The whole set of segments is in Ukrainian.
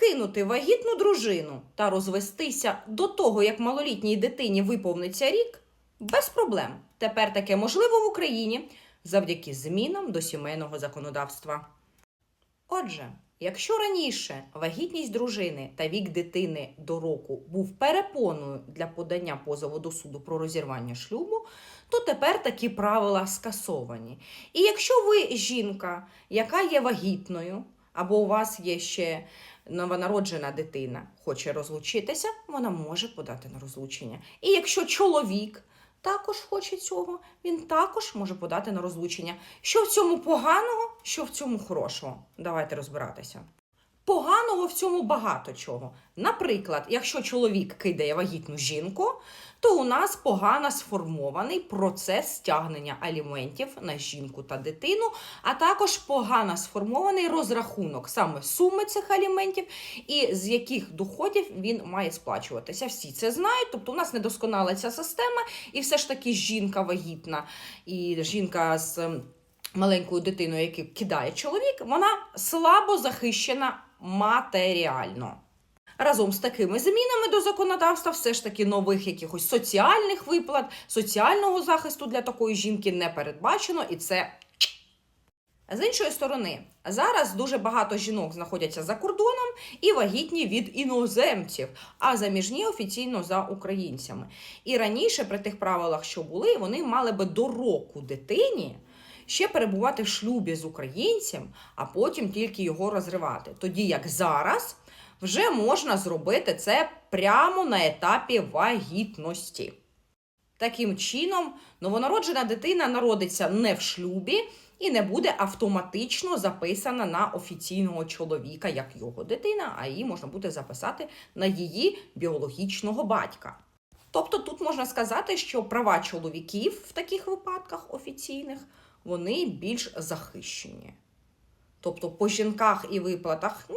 кинути вагітну дружину та розвестися до того, як малолітній дитині виповниться рік, без проблем. Тепер таке можливо в Україні завдяки змінам до сімейного законодавства. Отже, якщо раніше вагітність дружини та вік дитини до року був перепоною для подання позову до суду про розірвання шлюбу, то тепер такі правила скасовані. І якщо ви жінка, яка є вагітною, або у вас є ще новонароджена дитина, хоче розлучитися, вона може подати на розлучення. І якщо чоловік також хоче цього, він також може подати на розлучення. Що в цьому поганого, що в цьому хорошого? Давайте розбиратися. Поганого в цьому багато чого. Наприклад, якщо чоловік кидає вагітну жінку, то у нас погано сформований процес стягнення аліментів на жінку та дитину, а також погано сформований розрахунок саме суми цих аліментів і з яких доходів він має сплачуватися. Всі це знають, тобто у нас недосконала ця система, і все ж таки жінка вагітна і жінка з маленькою дитиною, яку кидає чоловік, вона слабо захищена матеріально. Разом з такими змінами до законодавства, все ж таки нових якихось соціальних виплат, соціального захисту для такої жінки не передбачено, і це. З іншої сторони, зараз дуже багато жінок знаходяться за кордоном і вагітні від іноземців, а заміжні офіційно за українцями. І раніше, при тих правилах, що були, вони мали би до року дитині ще перебувати в шлюбі з українцем, а потім тільки його розривати. Тоді як зараз вже можна зробити це прямо на етапі вагітності. Таким чином, новонароджена дитина народиться не в шлюбі і не буде автоматично записана на офіційного чоловіка як його дитина, а її можна буде записати на її біологічного батька. Тобто тут можна сказати, що права чоловіків в таких випадках офіційних вони більш захищені. Тобто по жінках і виплатах,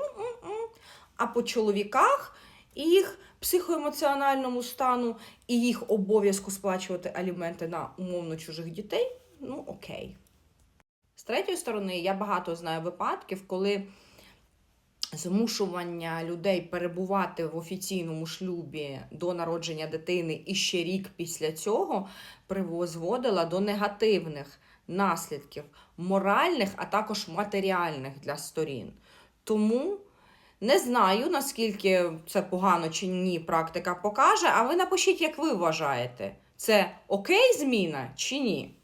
а по чоловіках і їх психоемоціональному стану і їх обов'язку сплачувати аліменти на умовно чужих дітей, ну окей. З третьої сторони, я багато знаю випадків, коли змушування людей перебувати в офіційному шлюбі до народження дитини і ще рік після цього призводила до негативних наслідків моральних, а також матеріальних для сторін. Тому не знаю, наскільки це погано чи ні, практика покаже, а ви напишіть, як ви вважаєте, це окей зміна чи ні?